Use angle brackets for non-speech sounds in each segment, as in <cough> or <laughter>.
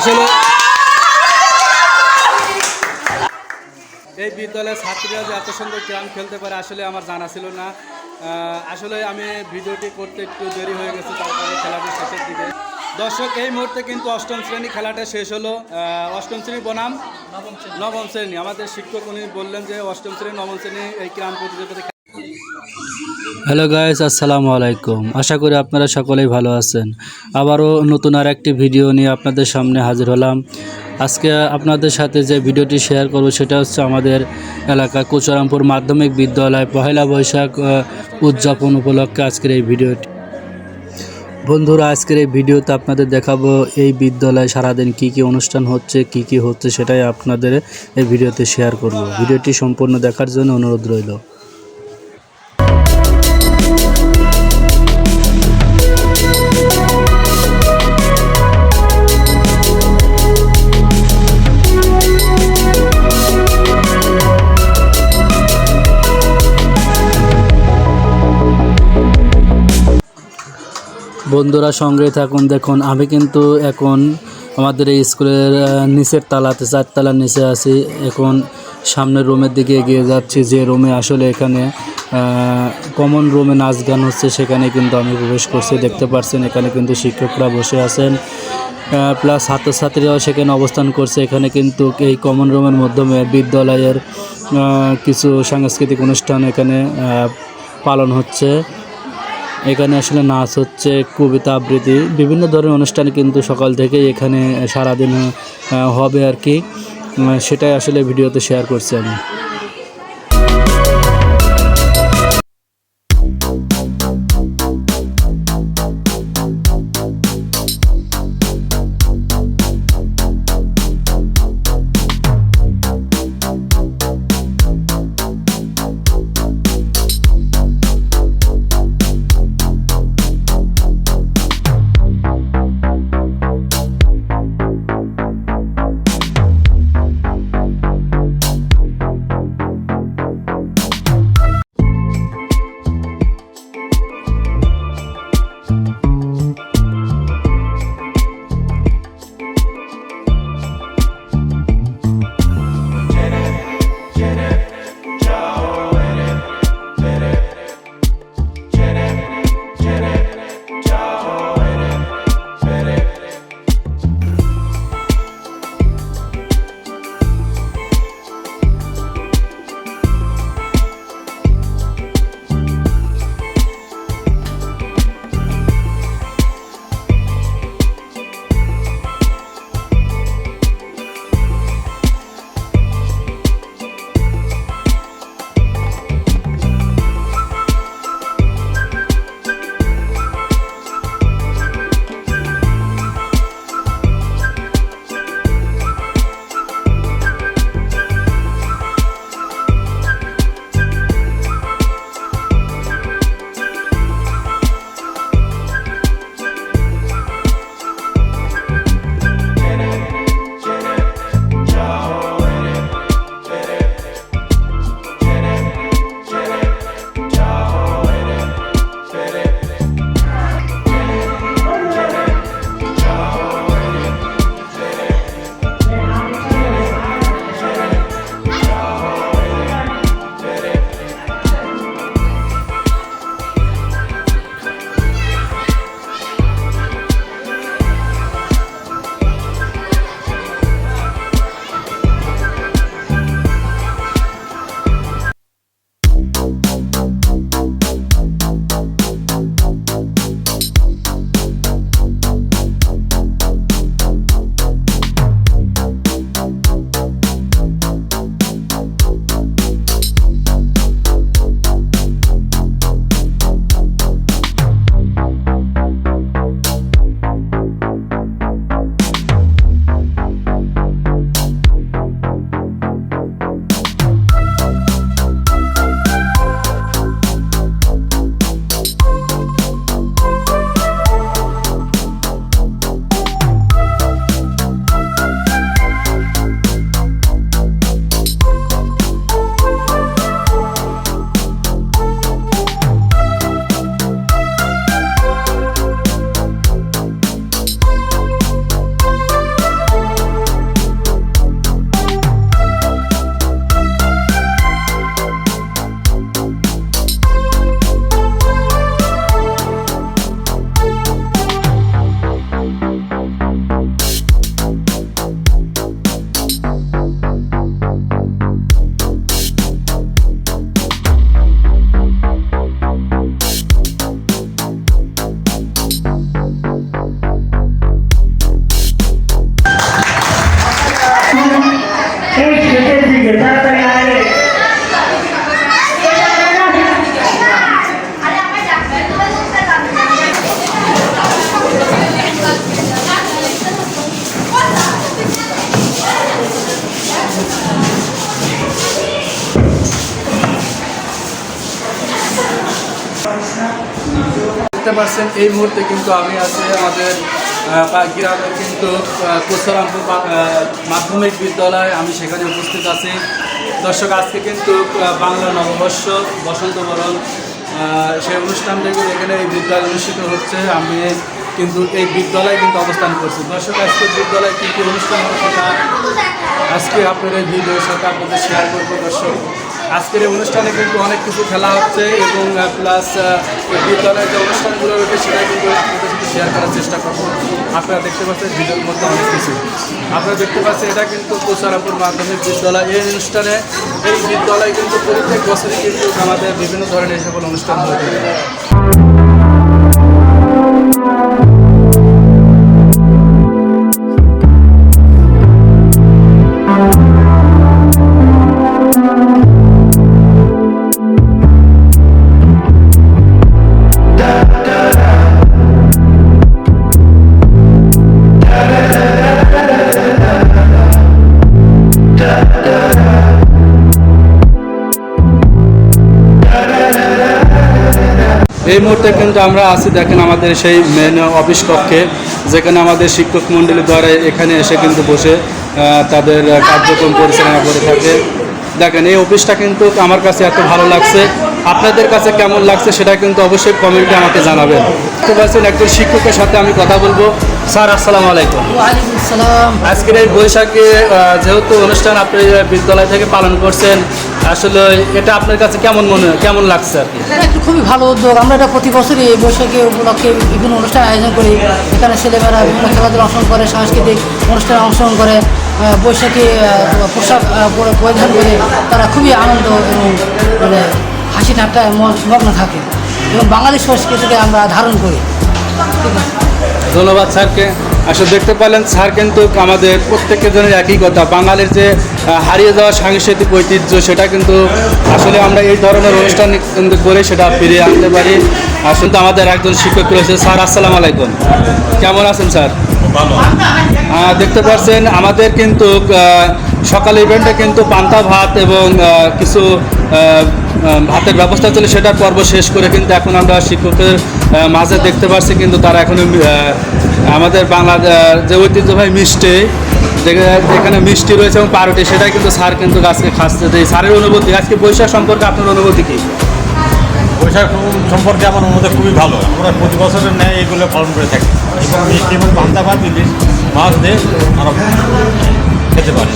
আসলে এই বিদ্যালয়ের ছাত্রীরা যে এত সুন্দর ক্রাম খেলতে পারে, আসলে আমার জানা ছিল না। আসলে আমি ভিডিওটি করতে একটু দেরি হয়ে গেছে, তারপরে খেলাটি শেষের দিকে। দর্শক, এই মুহূর্তে কিন্তু অষ্টম শ্রেণি খেলাটা শেষ হলো। অষ্টম শ্রেণি বনাম, নবম শ্রেণি। আমাদের শিক্ষক উনি বললেন যে অষ্টম শ্রেণি, নবম শ্রেণি এই ক্রাম প্রতিযোগিতা হ্যালো গাইস আসসালামু আলাইকুম। আশা করি আপনারা সকলেই ভালো আছেন। আবারও নতুন আর একটি ভিডিও নিয়ে আপনাদের সামনে হাজির হলাম। আজকে আপনাদের সাথে যে ভিডিওটি শেয়ার করব সেটা হচ্ছে আমাদের এলাকা কোচরামপুর মাধ্যমিক বিদ্যালয় পহেলা বৈশাখ উদযাপন উপলক্ষে আজকের এই ভিডিওটি। বন্ধুরা, আজকের এই ভিডিওতে আপনাদের দেখাবো এই বিদ্যালয়ে সারাদিন কি কি অনুষ্ঠান হচ্ছে, কি কি হচ্ছে সেটাই আপনাদের এই ভিডিওতে শেয়ার করব। ভিডিওটি সম্পূর্ণ দেখার জন্য অনুরোধ রইল। বন্ধুরা সঙ্গে থাকুন, দেখুন। আমি কিন্তু এখন আমাদের এই স্কুলের নিচের তালাতে, চারতলার নিচে আছি। এখন সামনের রুমের দিকে এগিয়ে যাচ্ছি। যে রুমে আসলে এখানে কমন রুমে নাচ গান হচ্ছে, সেখানে কিন্তু আমি প্রবেশ করছি। দেখতে পাচ্ছেন, এখানে কিন্তু শিক্ষকরা বসে আছেন। প্লাস ছাত্রছাত্রীরাও সেখানে অবস্থান করছে। এখানে কিন্তু এই কমন রুমের মাধ্যমে বিদ্যালয়ের কিছু সাংস্কৃতিক অনুষ্ঠান এখানে পালন হচ্ছে। এখানে আসলে নাচ হচ্ছে, কবিতা আবৃত্তি, বিভিন্ন ধরনের অনুষ্ঠান কিন্তু সকাল থেকে এখানে সারাদিন হবে আর কি। সেটাই আসলে ভিডিওতে শেয়ার করছি আমি। পাচ্ছেন এই মুহূর্তে কিন্তু আমি আছি আমাদের গ্রামে কিন্তু কোচরামপুর মাধ্যমিক বিদ্যালয়। আমি সেখানে উপস্থিত আছি। দর্শক, আজকে কিন্তু বাংলা নববর্ষ, বসন্ত বরণ সেই অনুষ্ঠানটা এখানে এই বিদ্যালয় অনুষ্ঠিত হচ্ছে। আমি কিন্তু এই বিদ্যালয় কিন্তু অবস্থান করছে। দর্শক, আজকে বিদ্যালয়ে কী কী অনুষ্ঠান হচ্ছে তা আজকে আপনার এই ভিডিওর সাথে আপনাদের শেয়ার করব দর্শক। আজকের এই অনুষ্ঠানে কিন্তু অনেক কিছু খেলা হচ্ছে এবং প্লাস বিদ্যালয়ের যে অনুষ্ঠানগুলো রয়েছে সেটা কিন্তু আপনাদের সাথে শেয়ার করার চেষ্টা করব। আপনারা দেখতে পাচ্ছেন ভিডিওর মধ্যে অনেক কিছু। আপনারা দেখতে পাচ্ছেন এটা কিন্তু কোচারাপুর মাধ্যমিক বিদ্যালয়, এই অনুষ্ঠানে এই বিদ্যালয় কিন্তু প্রত্যেক বছরই কিন্তু আমাদের বিভিন্ন ধরনের সকল অনুষ্ঠান হয়ে থাকে। এই মুহূর্তে কিন্তু আমরা আছি, দেখেন আমাদের সেই মেন অফিস কক্ষে, যেখানে আমাদের শিক্ষক মণ্ডলী দ্বারা এখানে এসে কিন্তু বসে তাদের কার্যক্রম পরিচালনা করে থাকে। দেখেন এই অফিসটা কিন্তু আমার কাছে এত ভালো লাগছে। আপনাদের কাছে কেমন লাগছে সেটা কিন্তু অবশ্যই কমেন্টে আমাকে জানাবেন। বুঝতে পারছেন? একজন শিক্ষকের সাথে আমি কথা বলব। স্যার আসসালামু আলাইকুম। আসসালাম। আজকের এই বৈশাখে যেহেতু অনুষ্ঠান আপনি বিদ্যালয় থেকে পালন করছেন আসলে এটা আপনার কাছে কেমন মনে কেমন লাগছে আর কি? খুবই ভালো উদ্যোগ। আমরা এটা প্রতি বছরই এই বৈশাখে উপলক্ষে বিভিন্ন অনুষ্ঠান আয়োজন করি। এখানে ছেলেমেয়েরা বিভিন্ন খেলাধুলা অংশগ্রহণ করে সাংস্কৃতিক অনুষ্ঠানে অংশগ্রহণ করে। বৈশাখী পোশাক পরিধান করে তারা খুবই আনন্দ এবং মানে হাসি ঠাট্টায় মগ্ন থাকে এবং বাঙালি সংস্কৃতিকে আমরা ধারণ করি। ধন্যবাদ স্যারকে। আসলে দেখতে পেলেন, স্যার কিন্তু আমাদের প্রত্যেকের জন্য একই কথা। বাঙালির যে হারিয়ে যাওয়া সাংস্কৃতিক ঐতিহ্য, সেটা কিন্তু আসলে আমরা এই ধরনের অনুষ্ঠান কিন্তু করে সেটা ফিরিয়ে আনতে পারি। আসলে আমাদের একজন শিক্ষক রয়েছে। স্যার, আসসালামু আলাইকুম। কেমন আছেন, স্যার? দেখতে পাচ্ছেন আমাদের কিন্তু সকাল ইভেন্টে কিন্তু পান্তা ভাত এবং কিছু ভাতের ব্যবস্থা ছিল সেটার পর্ব শেষ করে কিন্তু এখন আমরা শিক্ষকের আহ, মাঝে দেখতে পাচ্ছি কিন্তু তারা এখনও আহ, আমাদের বাংলা যে ঐতিহ্যবাহী মিষ্টি যেখানে- মিষ্টি রয়েছে এবং পাউরুটি সেটাই কিন্তু স্যার কিন্তু আজকে খাচ্ছে। যে স্যারের অনুভূতি আজকে বৈশাখ সম্পর্কে আপনার অনুভূতি কী? বৈশাখ সম্পর্কে আমার মনে খুবই ভালো। আমরা প্রতি বছরের ন্যায় এগুলো পালন করে থাকি। এবং মিষ্টি এবং পান্তা ভাত ইলিশ মাছ দিয়ে আমরা খেতে পারি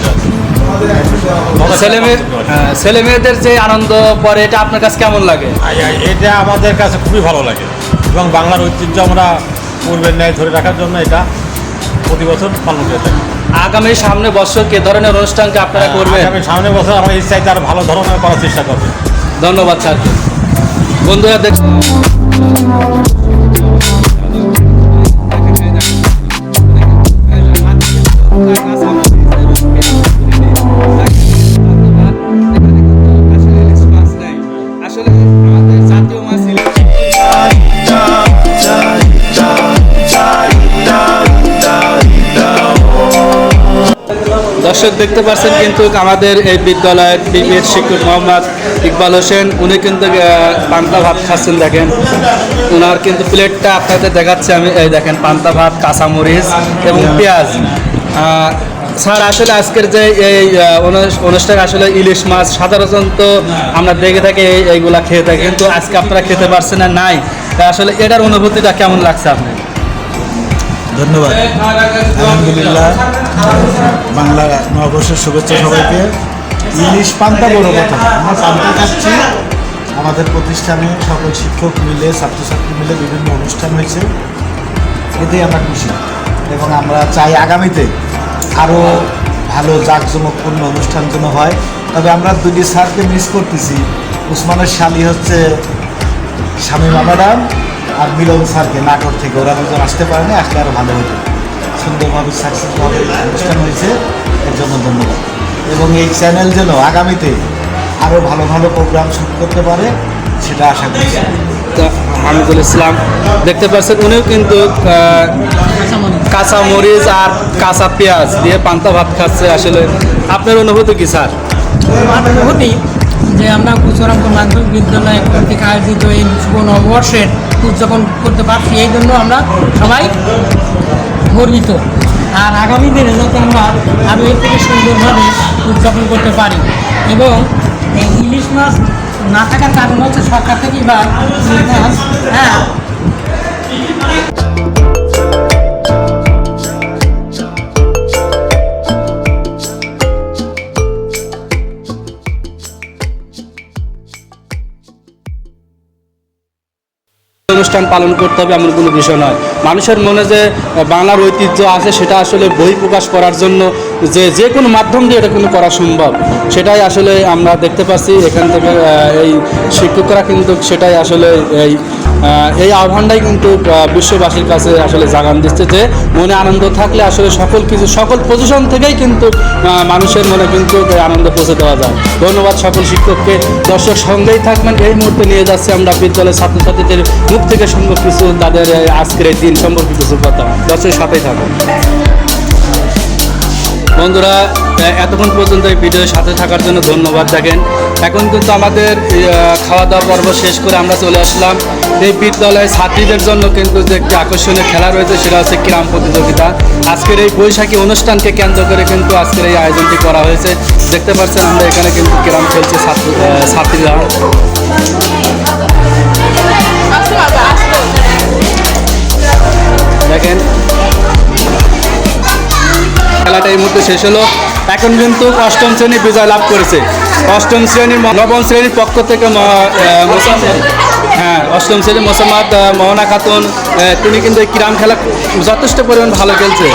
ছেলে। হ্যাঁ, ছেলে মেয়েদের যে আনন্দ পরে এটা আপনার কাছে কেমন লাগে? এটা আমাদের কাছে খুবই ভালো লাগে। এবং বাংলার ঐতিহ্য আমরা পূর্বের ন্যায় ধরে রাখার জন্য এটা প্রতি বছর পালন করে থাকি। আগামী সামনে বছর কে ধরনের অনুষ্ঠানকে আপনারা করবেন? আগামী সামনে বছর আমরা এই চাইতে আরও ভালো ধরনের করার চেষ্টা করব। ধন্যবাদ স্যার বন্ধুরা দেখ দর্শক দেখতে পাচ্ছেন কিন্তু আমাদের এই বিদ্যালয়ের বিবিএড শিক্ষক মোহাম্মদ ইকবাল হোসেন, উনি কিন্তু পান্তা ভাত খাচ্ছেন, দেখেন। ওনার কিন্তু প্লেটটা আপনাদের দেখাচ্ছে আমি, এই দেখেন, পান্তা ভাত, কাঁচামরিচ এবং পেঁয়াজ। স্যার, আসলে আজকের যে এই অনুষ্ঠান, আসলে ইলিশ মাছ সাধারণত আমরা দেখে থাকি, এই- এইগুলা খেয়ে থাকি, কিন্তু আজকে আপনারা খেতে পারছেন না, নাই। আসলে এটার অনুভূতিটা কেমন লাগছে আপনি ধন্যবাদ। আলহামদুলিল্লাহ। বাংলা নববর্ষের শুভেচ্ছা সবাইকে। ইলিশ পান্তা বড় কথা। আমরা পান্তা খাচ্ছি। আমাদের প্রতিষ্ঠানে সকল শিক্ষক মিলে, ছাত্রছাত্রী মিলে বিভিন্ন অনুষ্ঠান হয়েছে। এতেই আমরা খুশি। এবং আমরা চাই আগামীতে আরও ভালো জাঁকজমকপূর্ণ অনুষ্ঠান যেন হয়। তবে আমরা দুটি স্যারকে মিস করতেছি। উসমানের শালি হচ্ছে স্বামী ম্যাডাম আর মিলন স্যারকে। নাটোর থেকে ওরা দুজন আসতে পারে না আসলে আরও ভালো হতো। সুন্দরভাবে সাকসেসভাবে অনুষ্ঠান হয়েছে। এর জন্য ধন্যবাদ। এবং এই চ্যানেল যেন আগামীতে আরও ভালো ভালো প্রোগ্রাম শুট করতে পারে, সেটা আশা করছি। হামিদুল ইসলাম। দেখতে পাচ্ছেন, উনিও কিন্তু কাঁচা মরিচ আর কাঁচা পেঁয়াজ দিয়ে পান্তা ভাত খাচ্ছে আসলে। আপনার অনুভূতি কি, স্যার? অনুভূতি যে আমরা কুচরামপুর মাধ্যমিক বিদ্যালয় কর্তৃক আয়োজিত এই শুভ উদযাপন করতে পারছি, এই জন্য আমরা সবাই গর্বিত। আর আগামী দিনে যাতে আমরা আরও এর থেকে সুন্দরভাবে উদযাপন করতে পারি। এবং ইলিশ মাছ না থাকার কারণ হচ্ছে সরকার থেকে বা হ্যাঁ। অনুষ্ঠান পালন করতে হবে এমন কোনো বিষয় নয়। মানুষের মনে যে বাংলার ঐতিহ্য আছে, সেটা আসলে বই প্রকাশ করার জন্য যে যে কোনো মাধ্যম দিয়ে এটা কিন্তু করা সম্ভব। সেটাই আসলে আমরা দেখতে পাচ্ছি। এখান থেকে এই শিক্ষকরা কিন্তু সেটাই আসলে এই এই আহ্বানটাই কিন্তু বিশ্ববাসীর কাছে আসলে জাগান দিচ্ছে যে, মনে আনন্দ থাকলে আসলে সকল কিছু, সকল পজিশন থেকেই কিন্তু মানুষের মনে কিন্তু আনন্দ পৌঁছে দেওয়া যায়। ধন্যবাদ সকল শিক্ষককে। দর্শক সঙ্গেই থাকবেন। এই মুহূর্তে নিয়ে যাচ্ছে আমরা বিদ্যালয়ের ছাত্রছাত্রীদের মুখ থেকে শুনব কিছু তাদের আজকের এই দিন সম্পর্কে কিছু কথা। দর্শকের সাথেই থাকুন। বন্ধুরা এতক্ষণ পর্যন্ত এই ভিডিওর সাথে থাকার জন্য ধন্যবাদ দেখেন এখন কিন্তু আমাদের খাওয়া দাওয়া পর্ব শেষ করে আমরা চলে আসলাম। এই বিদ্যালয়ের ছাত্রীদের জন্য কিন্তু যে একটি আকর্ষণীয় খেলা রয়েছে, সেটা হচ্ছে ক্রাম প্রতিযোগিতা। আজকের এই বৈশাখী অনুষ্ঠানকে কেন্দ্র করে কিন্তু আজকের এই আয়োজনটি করা হয়েছে। দেখতে পাচ্ছেন আমরা এখানে কিন্তু ক্রীড়া খেলছে ছাত্র ছাত্রীরা। দেখেন। খেলাটা এই মুহূর্তে শেষ হলো। এখন কিন্তু অষ্টম শ্রেণি বিজয় লাভ করেছে। অষ্টম শ্রেণি নবম শ্রেণির পক্ষ থেকে হ্যাঁ অষ্টম শ্রেণি মোসাম্মদ মোহনা খাতুন তুমি কিন্তু এই কিরাম খেলা যথেষ্ট পরিমাণ ভালো খেলছে।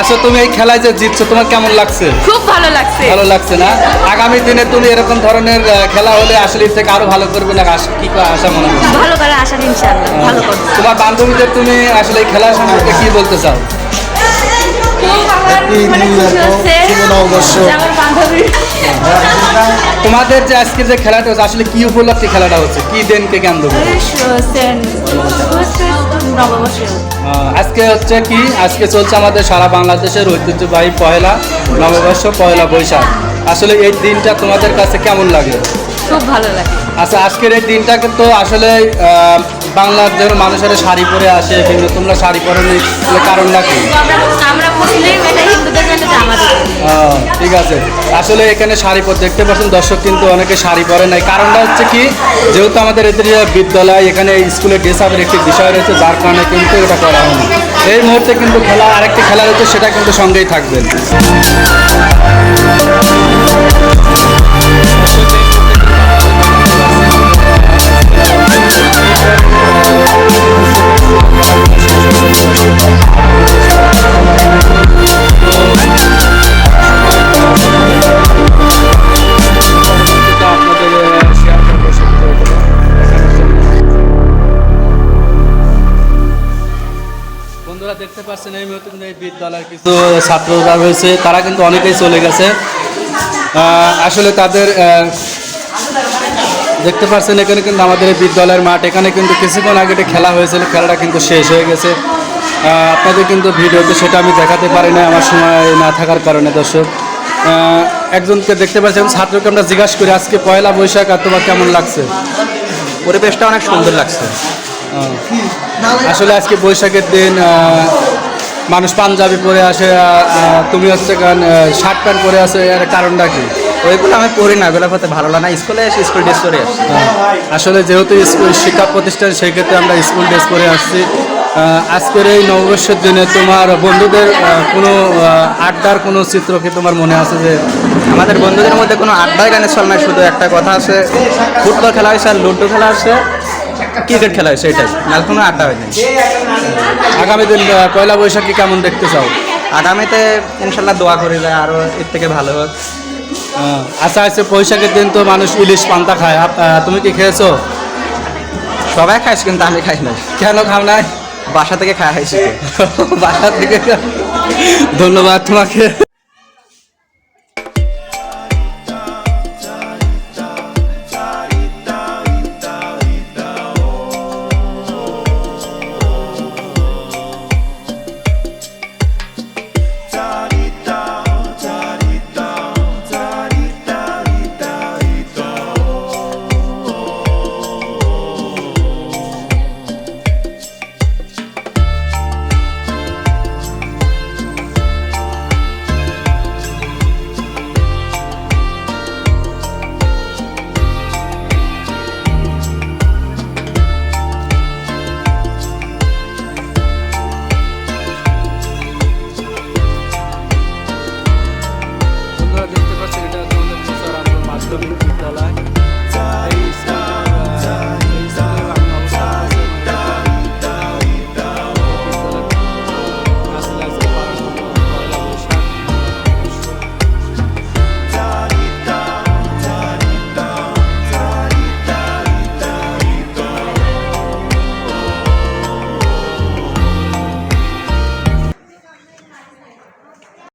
আচ্ছা তুমি এই খেলায় যে জিতছো তোমার কেমন লাগছে? খুব ভালো লাগছে। ভালো লাগছে না? আগামী দিনে তুমি এরকম ধরনের খেলা হলে আসলে থেকে আরও ভালো করবে না? আশা- কি আশা মনে ভালো করে আসার ইনশাআল্লাহ ভালো করছে তোমার বান্ধবীদের তুমি আসলে এই খেলা সম্পর্কে কি বলতে চাও? বান্ধবী। তোমাদের যে আজকে যে খেলাটা হচ্ছে আসলে কি উপলক্ষে খেলাটা হচ্ছে? কি দিনকে কেন্দ্র করে আজকে হচ্ছে কি? আজকে চলছে আমাদের সারা বাংলাদেশের ঐতিহ্যবাহী পয়লা নববর্ষ পয়লা বৈশাখ। আসলে এই দিনটা তোমাদের কাছে কেমন লাগে? খুব ভালো লাগে। আচ্ছা আজকের এই দিনটা কিন্তু আসলে আহ, বাংলার যেন মানুষেরা শাড়ি পরে আসে কিন্তু তোমরা শাড়ি পরে নি কারণটা কি? ঠিক আছে। আসলে এখানে শাড়ি পরে দেখতে পাচ্ছেন দর্শক কিন্তু অনেকে শাড়ি পরে নাই। কারণটা হচ্ছে কি? যেহেতু আমাদের এদের বিদ্যালয় এখানে স্কুলে ড্রেস আপের একটি বিষয় রয়েছে যার কারণে কিন্তু এটা করা হয়নি। এই মুহূর্তে কিন্তু খেলা আরেকটি খেলা রয়েছে সেটা কিন্তু সঙ্গেই থাকবেন বন্ধুরা দেখতে পাচ্ছেন এই মুহূর্তে এই বিদ্যালয়ের কিছু ছাত্ররা রয়েছে। তারা কিন্তু অনেকেই চলে গেছে। আসলে তাদের দেখতে পাচ্ছেন এখানে কিন্তু আমাদের এই বিদ্যালয়ের মাঠ এখানে কিন্তু কিছুক্ষণ আগে একটা খেলা হয়েছিল খেলাটা কিন্তু শেষ হয়ে গেছে। আপনাদের কিন্তু ভিডিওতে সেটা আমি দেখাতে পারি না আমার সময় না থাকার কারণে দর্শক। একজনকে দেখতে পাচ্ছেন ছাত্রকে আমরা জিজ্ঞাসা করি আজকে পয়লা বৈশাখ আর তোমার কেমন লাগছে? পরিবেশটা অনেক সুন্দর লাগছে। আসলে আজকে বৈশাখের দিন মানুষ পাঞ্জাবি পরে আসে তুমি হচ্ছে শার্ট প্যান্ট পরে আসে এর কারণটা কি? ওইগুলো আমি পড়ি না ওগুলো করতে ভালো লাগে না। স্কুলে এসে স্কুল ড্রেস পরে আসি। আসলে যেহেতু স্কুল শিক্ষা প্রতিষ্ঠান সেই ক্ষেত্রে আমরা স্কুল ড্রেস পরে আসছি। আজকের এই নববর্ষের দিনে তোমার বন্ধুদের কোনো আড্ডার কোনো চিত্র কি তোমার মনে আছে যে আমাদের বন্ধুদের মধ্যে কোনো আড্ডায় গানের চল নাই শুধু একটা কথা আছে ফুটবল খেলা হয়েছে আর লুডো খেলা হয়েছে ক্রিকেট খেলা হয়েছে এটাই। নাহলে কোনো আড্ডা হয়নি। আগামী দিন পয়লা বৈশাখী কেমন দেখতে চাও? আগামীতে ইনশাল্লাহ দোয়া করি যায় আরও এর থেকে ভালো হোক। আচ্ছা আচ্ছা বৈশাখের দিন তো মানুষ ইলিশ পান্তা খায়। তুমি কি খেয়েছো? সবাই খাইছে কিন্তু আমি খাই নাই। কেন খাও নাই? বাসা থেকে খাওয়া হয়েছে <laughs> বাসা থেকে ধন্যবাদ তোমাকে।